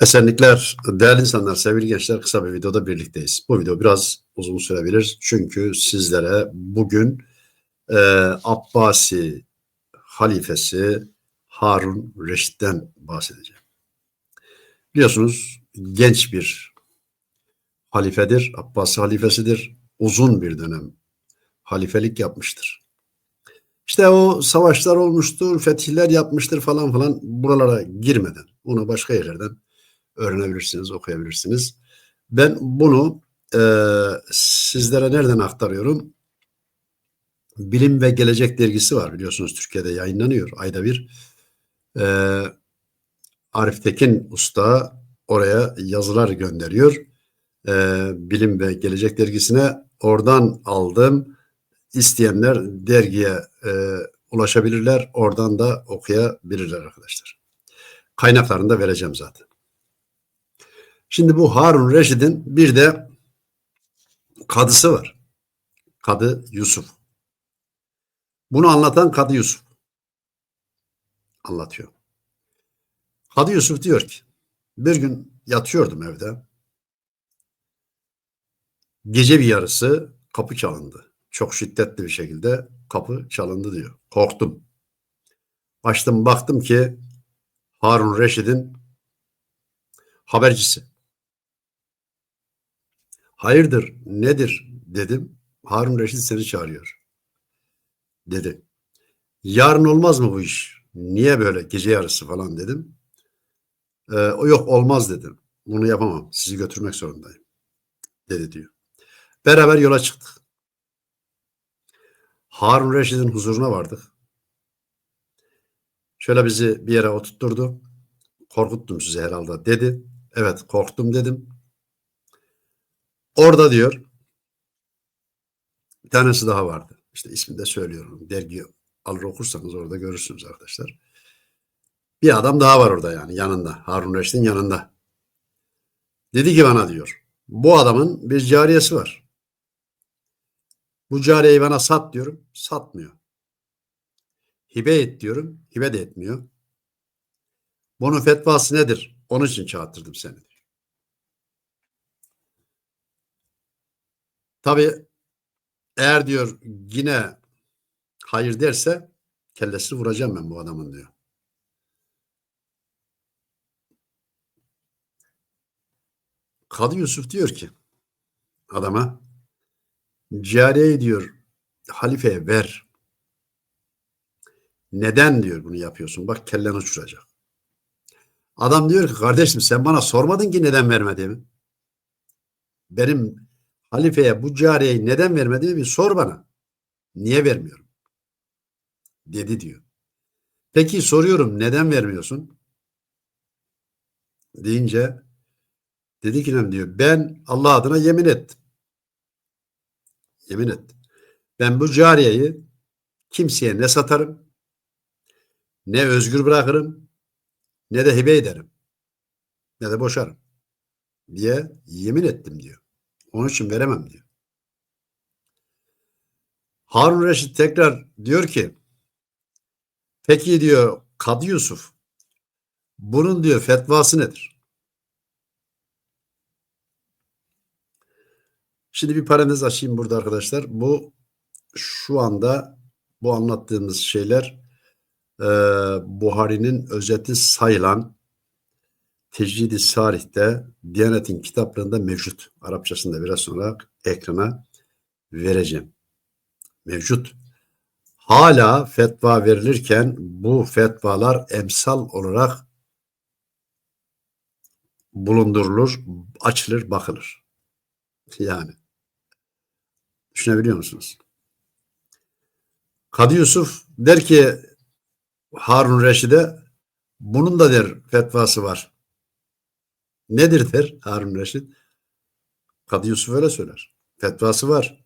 Esenlikler, değerli insanlar, sevgili gençler kısa bir videoda birlikteyiz. Bu video biraz uzun sürebilir çünkü sizlere bugün e, Abbasi halifesi Harun Reşit'ten bahsedeceğim. Biliyorsunuz genç bir halifedir, Abbasi halifesidir. Uzun bir dönem halifelik yapmıştır. İşte o savaşlar olmuştur, fetihler yapmıştır falan falan buralara girmeden, onu başka yerlerden öğrenebilirsiniz, okuyabilirsiniz. Ben bunu e, sizlere nereden aktarıyorum? Bilim ve Gelecek dergisi var biliyorsunuz Türkiye'de yayınlanıyor ayda bir. E, Arif Tekin Usta oraya yazılar gönderiyor. E, Bilim ve Gelecek dergisine oradan aldım. İsteyenler dergiye e, ulaşabilirler. Oradan da okuyabilirler arkadaşlar. Kaynaklarını da vereceğim zaten. Şimdi bu Harun Reşid'in bir de kadısı var. Kadı Yusuf. Bunu anlatan Kadı Yusuf. Anlatıyor. Kadı Yusuf diyor ki bir gün yatıyordum evde. Gece bir yarısı kapı çalındı. Çok şiddetli bir şekilde kapı çalındı diyor. Korktum. Açtım baktım ki Harun Reşid'in habercisi. Hayırdır, nedir dedim. Harun Reşit seni çağırıyor. Dedi. Yarın olmaz mı bu iş? Niye böyle gece yarısı falan dedim. Ee, yok olmaz dedim. Bunu yapamam. Sizi götürmek zorundayım. Dedi diyor. Beraber yola çıktık. Harun Reşit'in huzuruna vardık. Şöyle bizi bir yere oturtturdu. Korkuttum sizi herhalde dedi. Evet korktum dedim. Orada diyor bir tanesi daha vardı. İşte ismini de söylüyorum. Dergi alır okursanız orada görürsünüz arkadaşlar. Bir adam daha var orada yani yanında. Harun Reşit'in yanında. Dedi ki bana diyor. Bu adamın bir cariyesi var. Bu cariyeyi bana sat diyorum. Satmıyor. Hibe et diyorum. Hibe de etmiyor. Bunun fetvası nedir? Onun için çağırttırdım seni. Tabi eğer diyor yine hayır derse kellesini vuracağım ben bu adamın diyor. Kadı Yusuf diyor ki adama cariyeyi diyor halifeye ver. Neden diyor bunu yapıyorsun? Bak kellen uçuracak. Adam diyor ki kardeşim sen bana sormadın ki neden vermediğimi. Benim halifeye bu cariyeyi neden vermediğimi bir sor bana. Niye vermiyorum? Dedi diyor. Peki soruyorum neden vermiyorsun? Deyince dedi ki diyor ben Allah adına yemin ettim. Yemin ettim. Ben bu cariyeyi kimseye ne satarım ne özgür bırakırım ne de hibe ederim ne de boşarım diye yemin ettim diyor. Onun için veremem diyor. Harun Reşit tekrar diyor ki peki diyor Kadı Yusuf bunun diyor fetvası nedir? Şimdi bir parantez açayım burada arkadaşlar. Bu şu anda bu anlattığımız şeyler e, Buhari'nin özeti sayılan Tecrid-i Sarih'te Diyanet'in kitaplarında mevcut. Arapçasında biraz sonra ekrana vereceğim. Mevcut. Hala fetva verilirken bu fetvalar emsal olarak bulundurulur, açılır, bakılır. Yani. Düşünebiliyor musunuz? Kadı Yusuf der ki Harun Reşid'e bunun da der fetvası var. Nedir der Harun Reşit? Kadı Yusuf öyle söyler. Fetvası var.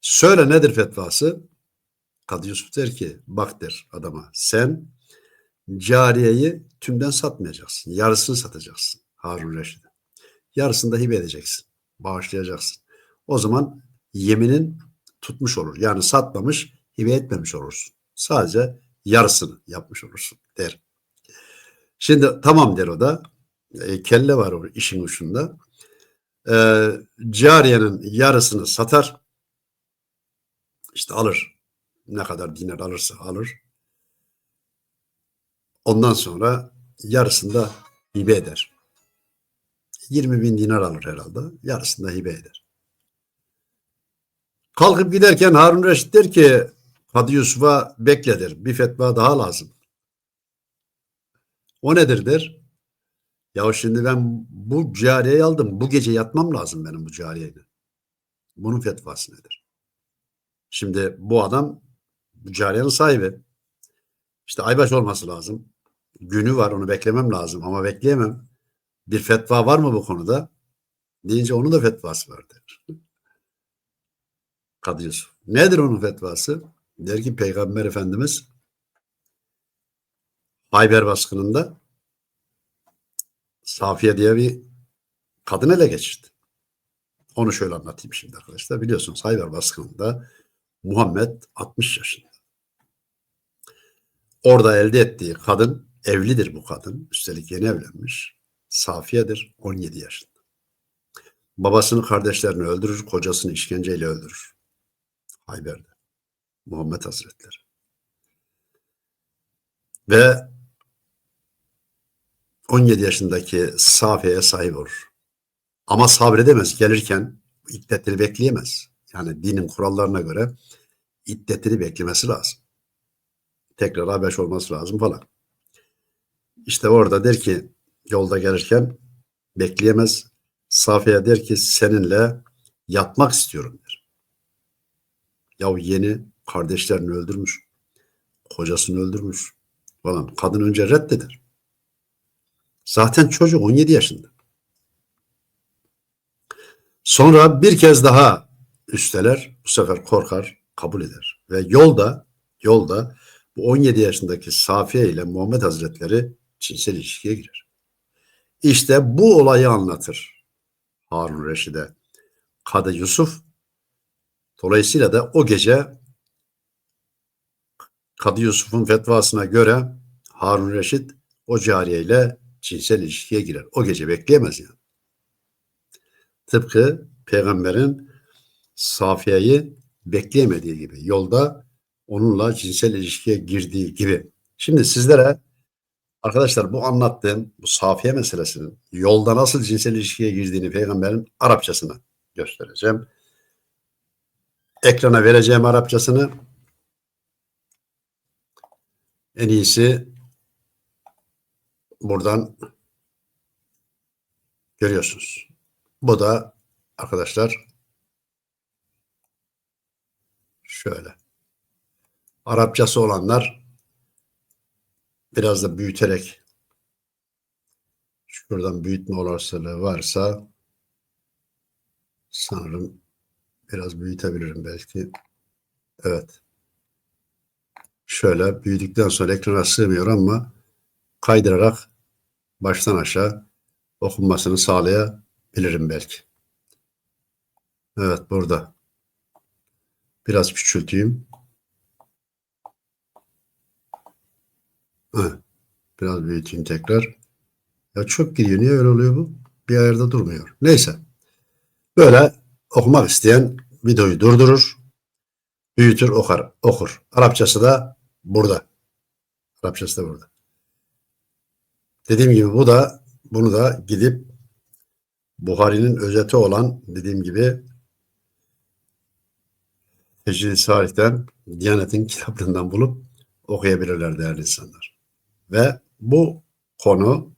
Söyle nedir fetvası? Kadı Yusuf der ki bak der adama sen cariyeyi tümden satmayacaksın. Yarısını satacaksın Harun Reşit'e. Yarısını da hibe edeceksin. Bağışlayacaksın. O zaman yeminin tutmuş olur. Yani satmamış, hibe etmemiş olursun. Sadece yarısını yapmış olursun der. Şimdi tamam der o da. E, kelle var o işin ucunda. E, cariyenin yarısını satar. İşte alır. Ne kadar dinar alırsa alır. Ondan sonra yarısını da hibe eder. 20 bin dinar alır herhalde. Yarısını da hibe eder. Kalkıp giderken Harun Reşit der ki Kadı Yusuf'a bekledir. Bir fetva daha lazım. O nedir der. Ya şimdi ben bu cariyeyi aldım. Bu gece yatmam lazım benim bu cariyeyle. Bunun fetvası nedir? Şimdi bu adam bu cariyenin sahibi. İşte aybaş olması lazım. Günü var onu beklemem lazım ama bekleyemem. Bir fetva var mı bu konuda? Deyince onun da fetvası var der. Kadı Yusuf. Nedir onun fetvası? Der ki Peygamber Efendimiz Hayber baskınında Safiye diye bir kadın ele geçirdi. Onu şöyle anlatayım şimdi arkadaşlar. Biliyorsunuz Hayber baskınında Muhammed 60 yaşında. Orada elde ettiği kadın evlidir bu kadın. Üstelik yeni evlenmiş. Safiye'dir 17 yaşında. Babasını kardeşlerini öldürür, kocasını işkenceyle öldürür. Hayber'de. Muhammed Hazretleri. Ve 17 yaşındaki Safiye'ye sahip olur. Ama sabredemez. Gelirken iddetini bekleyemez. Yani dinin kurallarına göre iddetini beklemesi lazım. Tekrar habeş olması lazım falan. İşte orada der ki yolda gelirken bekleyemez. Safiye der ki seninle yatmak istiyorum der. Yahu yeni kardeşlerini öldürmüş. Kocasını öldürmüş falan. Kadın önce reddeder. Zaten çocuk 17 yaşında. Sonra bir kez daha üsteler. Bu sefer korkar, kabul eder. Ve yolda yolda bu 17 yaşındaki Safiye ile Muhammed Hazretleri cinsel ilişkiye girer. İşte bu olayı anlatır Harun Reşid'e Kadı Yusuf. Dolayısıyla da o gece Kadı Yusuf'un fetvasına göre Harun Reşit o cariyeyle cinsel ilişkiye girer. O gece bekleyemez yani. Tıpkı peygamberin Safiye'yi bekleyemediği gibi yolda onunla cinsel ilişkiye girdiği gibi. Şimdi sizlere arkadaşlar bu anlattığım bu Safiye meselesinin yolda nasıl cinsel ilişkiye girdiğini peygamberin Arapçasını göstereceğim. Ekrana vereceğim Arapçasını en iyisi buradan görüyorsunuz. Bu da arkadaşlar şöyle. Arapçası olanlar biraz da büyüterek şuradan büyütme olasılığı varsa sanırım biraz büyütebilirim belki. Evet. Şöyle büyüdükten sonra ekrana sığmıyor ama kaydırarak baştan aşağı okunmasını sağlayabilirim belki. Evet burada. Biraz küçülteyim. Biraz büyüteyim tekrar. Ya çok giriyor. Niye öyle oluyor bu? Bir ayarda durmuyor. Neyse. Böyle okumak isteyen videoyu durdurur. Büyütür, okar, okur. Arapçası da burada. Arapçası da burada. Dediğim gibi bu da bunu da gidip Buhari'nin özeti olan dediğim gibi Tecrid Salih'ten Diyanet'in kitaplarından bulup okuyabilirler değerli insanlar. Ve bu konu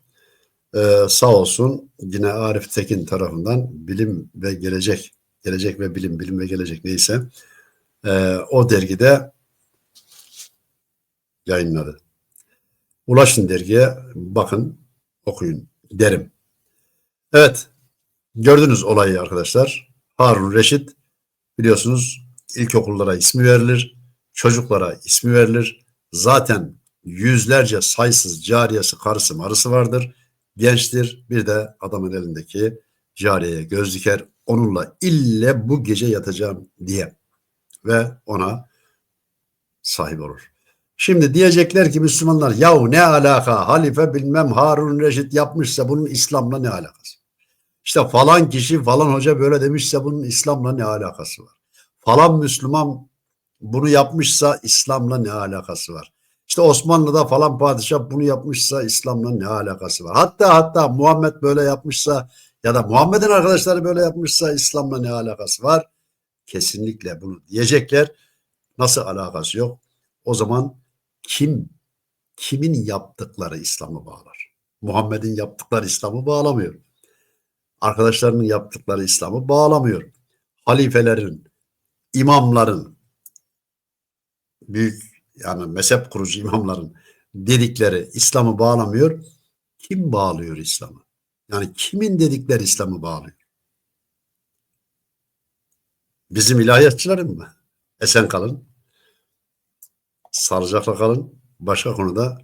e, sağ olsun yine Arif Tekin tarafından bilim ve gelecek, gelecek ve bilim, bilim ve gelecek neyse e, o dergide yayınladı. Ulaşın dergiye bakın okuyun derim. Evet gördünüz olayı arkadaşlar. Harun Reşit biliyorsunuz ilkokullara ismi verilir. Çocuklara ismi verilir. Zaten yüzlerce saysız cariyesi, karısı, marısı vardır. Gençtir. Bir de adamın elindeki cariyeye göz diker. Onunla ille bu gece yatacağım diye ve ona sahip olur. Şimdi diyecekler ki Müslümanlar yahu ne alaka halife bilmem Harun Reşit yapmışsa bunun İslam'la ne alakası? İşte falan kişi falan hoca böyle demişse bunun İslam'la ne alakası var? Falan Müslüman bunu yapmışsa İslam'la ne alakası var? İşte Osmanlı'da falan padişah bunu yapmışsa İslam'la ne alakası var? Hatta hatta Muhammed böyle yapmışsa ya da Muhammed'in arkadaşları böyle yapmışsa İslam'la ne alakası var? Kesinlikle bunu diyecekler. Nasıl alakası yok? O zaman kim kimin yaptıkları İslam'ı bağlar? Muhammed'in yaptıkları İslam'ı bağlamıyor. Arkadaşlarının yaptıkları İslam'ı bağlamıyor. Halifelerin, imamların, büyük yani mezhep kurucu imamların dedikleri İslam'ı bağlamıyor. Kim bağlıyor İslam'ı? Yani kimin dedikleri İslam'ı bağlıyor? Bizim ilahiyatçıların mı? Esen kalın. Sağlıcakla kalın. Başka konuda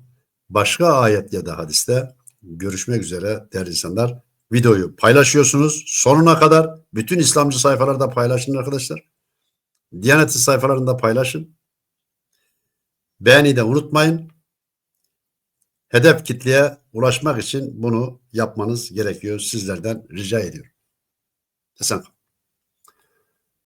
başka ayet ya da hadiste görüşmek üzere değerli insanlar. Videoyu paylaşıyorsunuz. Sonuna kadar bütün İslamcı sayfalarda paylaşın arkadaşlar. Diyaneti sayfalarında paylaşın. Beğeni de unutmayın. Hedef kitleye ulaşmak için bunu yapmanız gerekiyor. Sizlerden rica ediyorum. Esen kalın.